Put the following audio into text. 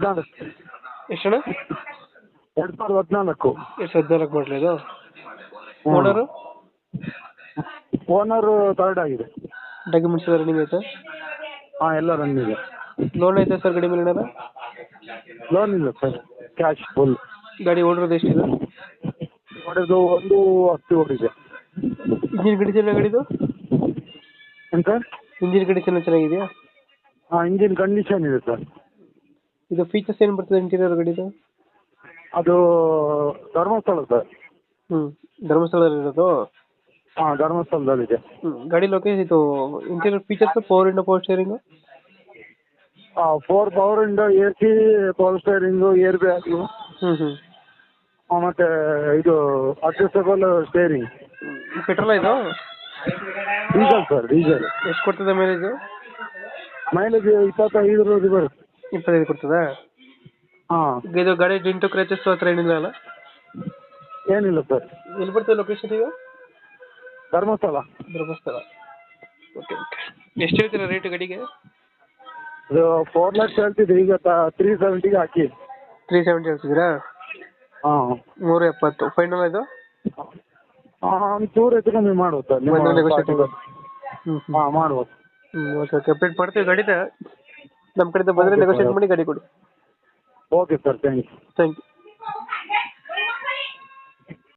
ಹದಿನಾಲ್ಕು. ಎಷ್ಟು ಎರಡು ಸಾವಿರದ ಹದಿನಾಲ್ಕು. ಎಷ್ಟು ಹದಿನಾಲ್ಕು ಮಾಡಲಿ ಇದು ಓನರು? ಓನರು ಥರ್ಡ್ ಆಗಿದೆ. ಡಾಕ್ಯುಮೆಂಟ್ಸ್ ಎಲ್ಲ ರನ್ನಿಂಗ್ ಐತೆ? ಹಾಂ ಎಲ್ಲ ರನ್ ಇದೆ. ಲೋನ್ ಐತೆ ಸರ್ ಗಾಡಿ ಮೇಲೆ ಏನಾರ ಲೋನ್ ಇಲ್ಲ ಸರ್ ಕ್ಯಾಶ್ ಫುಲ್ ಗಾಡಿ ಓಡಿರೋದು ಎಷ್ಟಿದೆ? ಹೊಡೆದು ಒಂದು ಹತ್ತು ಓಡಿದೆ. ಇಂಜಿನ್ ಕಂಡೀಷನ್ ಗಾಡಿದು? ಏನು ಸರ್ ಇಂಜಿನ್ ಕಂಡೀಷನ್ ಚೆನ್ನಾಗಿದೆಯಾ? ಹಾಂ ಇಂಜಿನ್ ಕಂಡೀಷನ್ ಇದೆ ಸರ್ ಇದು ಫೀಚರ್ಸ್ ಏನು ಬರ್ತದೆ ಇಂಟೀರಿಯರ್ ಗಾಡಿದು? ಅದು ಧರ್ಮಸ್ಥಳ ಸರ್ ಹ್ಞೂ ಧರ್ಮಸ್ಥಳದಲ್ಲಿ ಇರೋದು? ಹಾಂ ಧರ್ಮಸ್ಥಳದಲ್ಲಿದೆ ಹ್ಞೂ ಗಾಡಿ ಲೊಕೇಶನ್ ಇದು interior features four window power steering four power window A C power steering air bag ಹ್ಞೂ ಹ್ಞೂ ಮತ್ತೆ ಇದು ಅಡ್ಜಸ್ಟಬಲ್ ಸ್ಟೇರಿಂಗ್ ಪೆಟ್ರೋಲ್ ಇದು? ಡೀಸೆಲ್ ಸರ್ ಡೀಸೆಲ್ ಎಷ್ಟು ಕೊಡ್ತದೆ ಮೈಲೇಜು ಮೈಲೇಜ್ ಇಪ್ಪತ್ತೈದರವರೆಗೆ ಬರುತ್ತೆ. ಇಪ್ಪತ್ತೈದು ಕೊಡ್ತದಾ? ಹಾಂ. ಇದು ಗಾಡಿ ಡಿಂಟು ಕ್ರಚಸ್ ಹತ್ರ ಏನಿಲ್ಲ ಅಲ್ಲ? ಏನಿಲ್ಲ ಸರ್. ಎಲ್ಲಿ ಬರ್ತದೆ ಲೊಕೇಶನ್ ಈಗ ಧರ್ಮಸ್ಥಳ. ಧರ್ಮಸ್ಥಳ. ಓಕೆ ಓಕೆ ಎಷ್ಟು ಹೇಳ್ತೀರಾ ರೇಟ್ ಗಾಡಿಗೆ? ಇದು ಫೋರ್ ಲ್ಯಾಕ್ಸ್ ಹೇಳ್ತಿದ್ದೆ ಈಗ ತ್ರೀ ಸೆವೆಂಟಿಗೆ ಹಾಕಿ. ತ್ರೀ ಸೆವೆಂಟಿ ಹೇಳ್ತಿದ್ದೀರಾ? ಹಾಂ. ನೂರ ಎಪ್ಪತ್ತು. ಫೈನಲ್ ಇದು? ಹಾಂ ಚೂರು ಹೆಚ್ಚು ಕಮ್ಮಿ ಮಾಡ್ಬೋದು ಸರ್. ನಿಮ್ಮ ಪಾರ್ಟಿಗೆ. ಹ್ಞೂ ಹ್ಞೂ ಹಾಂ ಮಾಡ್ಬೋದು. ಹ್ಞೂ ಓಕೆ ಓಕೆ ಅಪ್ಡೇಟ್ ಮಾಡ್ತೀವಿ ನಮ್ಮ ಕಡೆಯಿಂದ ಬಂದರೆ ನೆಗೋಷಿಯೇಟ್. ಮಾಡಿ ಗಾಡಿ ಕೊಡಿ. Okay sir thank you thank you